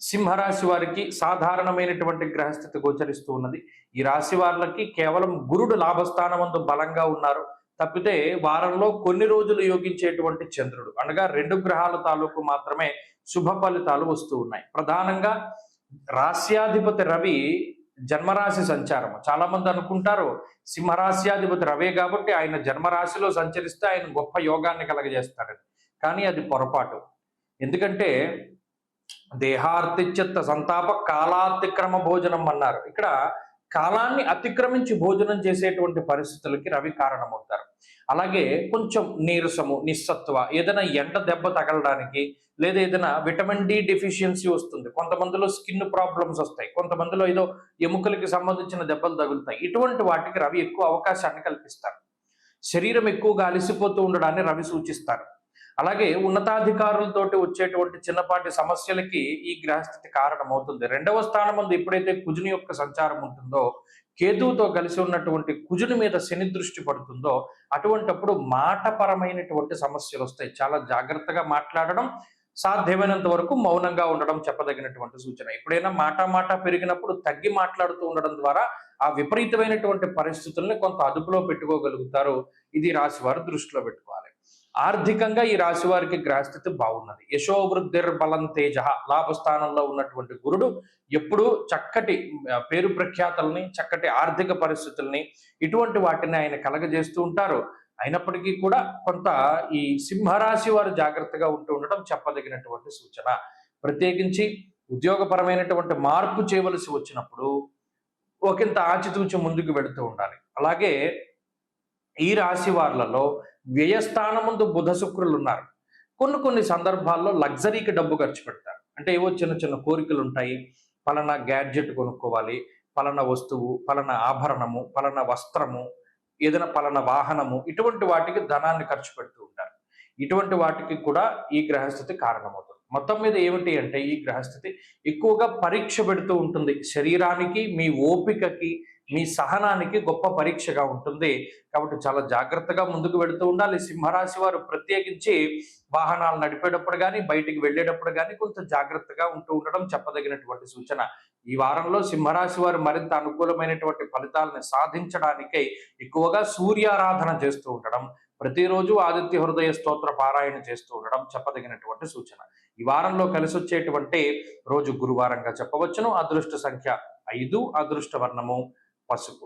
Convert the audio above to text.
సింహరాశి వారికి సాధారణమైనటువంటి గ్రహస్థితి గోచరిస్తూ ఉన్నది. ఈ రాశి వారికి కేవలం గురుడు లాభస్థానమందు బలంగా ఉన్నారు. తప్పితే వారంలో కొన్ని రోజులు యోగించేటువంటి చంద్రుడు. అనగా రెండు గ్రహాల తాలూకు మాత్రమే శుభ ఫలితాలు వస్తూ ఉన్నాయి. ప్రధానంగా రాశ్యాధిపతి రవి జన్మరాశి సంచారము చాలా మంది అనుకుంటారు సింహరాశ్యాధిపతి రవే కాబట్టి ఆయన జన్మరాశిలో సంచరిస్తే ఆయన గొప్ప యోగాన్ని కలగజేస్తాడని. కానీ అది పొరపాటు. ఎందుకంటే దేహార్తిచిత్త సంతాప కాలాతిక్రమ భోజనం అన్నారు. ఇక్కడ కాలాన్ని అతిక్రమించి భోజనం చేసేటువంటి పరిస్థితులకి రవి కారణమవుతారు. అలాగే కొంచెం నీరసము నిస్సత్వ ఏదైనా ఎండ దెబ్బ తగలడానికి లేదా ఏదైనా విటమిన్ డి డెఫిషియన్సీ వస్తుంది. కొంతమందిలో స్కిన్ ప్రాబ్లమ్స్ వస్తాయి. కొంతమందిలో ఏదో ఎముకలకి సంబంధించిన దెబ్బలు తగులుతాయి. ఇటువంటి వాటికి రవి ఎక్కువ అవకాశాన్ని కల్పిస్తారు. శరీరం ఎక్కువగా అలసిపోతూ ఉండడాన్ని రవి సూచిస్తారు. అలాగే ఉన్నతాధికారులతోటి వచ్చేటువంటి చిన్నపాటి సమస్యలకి ఈ గ్రహస్థితి కారణమవుతుంది. రెండవ స్థానం ముందు ఎప్పుడైతే కుజుని యొక్క సంచారం ఉంటుందో కేతువుతో కలిసి ఉన్నటువంటి కుజుని మీద శని దృష్టి పడుతుందో అటువంటప్పుడు మాటపరమైనటువంటి సమస్యలు వస్తాయి. చాలా జాగ్రత్తగా మాట్లాడడం సాధ్యమైనంత వరకు మౌనంగా ఉండడం చెప్పదగినటువంటి సూచన. ఎప్పుడైనా మాట మాట పెరిగినప్పుడు తగ్గి మాట్లాడుతూ ఉండడం ద్వారా ఆ విపరీతమైనటువంటి పరిస్థితుల్ని కొంత అదుపులో పెట్టుకోగలుగుతారు. ఇది రాశివారు దృష్టిలో పెట్టుకోవాలి. ఆర్థికంగా ఈ రాశి వారికి గ్రహస్థితి బాగున్నది. యశోవృద్ధిర్ బలం తేజ లాభస్థానంలో ఉన్నటువంటి గురుడు ఎప్పుడూ చక్కటి పేరు ప్రఖ్యాతల్ని చక్కటి ఆర్థిక పరిస్థితుల్ని ఇటువంటి వాటిని ఆయన కలగజేస్తూ ఉంటారు. అయినప్పటికీ కూడా కొంత ఈ సింహరాశి వారు జాగ్రత్తగా ఉంటూ ఉండటం చెప్పదగినటువంటి సూచన. ప్రత్యేకించి ఉద్యోగపరమైనటువంటి మార్పు చేయవలసి వచ్చినప్పుడు ఒకంత ఆచితూచి ముందుకు వెళుతూ ఉండాలి. అలాగే ఈ రాశి వార్లలో వ్యయస్థానముందు బుధ శుక్రులు ఉన్నారు కొన్ని కొన్ని సందర్భాల్లో లగ్జరీకి డబ్బు ఖర్చు పెడతారు. అంటే ఏవో చిన్న చిన్న కోరికలు ఉంటాయి పలానా గ్యాడ్జెట్ కొనుక్కోవాలి పలానా వస్తువు పలానా ఆభరణము పలానా వస్త్రము ఏదైనా పలానా వాహనము ఇటువంటి వాటికి ధనాన్ని ఖర్చు పెడుతూ ఉంటారు. ఇటువంటి వాటికి కూడా ఈ గ్రహస్థితి కారణమవుతుంది. మొత్తం మీద ఏమిటి అంటే ఈ గ్రహస్థితి ఎక్కువగా పరీక్ష పెడుతూ ఉంటుంది. శరీరానికి మీ ఓపికకి మీ సహనానికి గొప్ప పరీక్షగా ఉంటుంది. కాబట్టి చాలా జాగ్రత్తగా ముందుకు వెళుతూ ఉండాలి. సింహరాశి వారు ప్రత్యేకించి వాహనాలు నడిపేటప్పుడు కానీ బయటికి వెళ్ళేటప్పుడు కానీ కొంత జాగ్రత్తగా ఉంటూ ఉండడం చెప్పదగినటువంటి సూచన. ఈ వారంలో సింహరాశి వారు మరింత అనుకూలమైనటువంటి ఫలితాలను సాధించడానికై ఎక్కువగా సూర్యారాధన చేస్తూ ఉండడం ప్రతిరోజు ఆదిత్య హృదయ స్తోత్ర పారాయణ చేస్తూ ఉండడం చెప్పదగినటువంటి సూచన. ఈ వారంలో కలిసి వచ్చేటువంటి రోజు గురువారంగా చెప్పవచ్చును. అదృష్ట సంఖ్య ఐదు అదృష్ట వర్ణము పసుపు.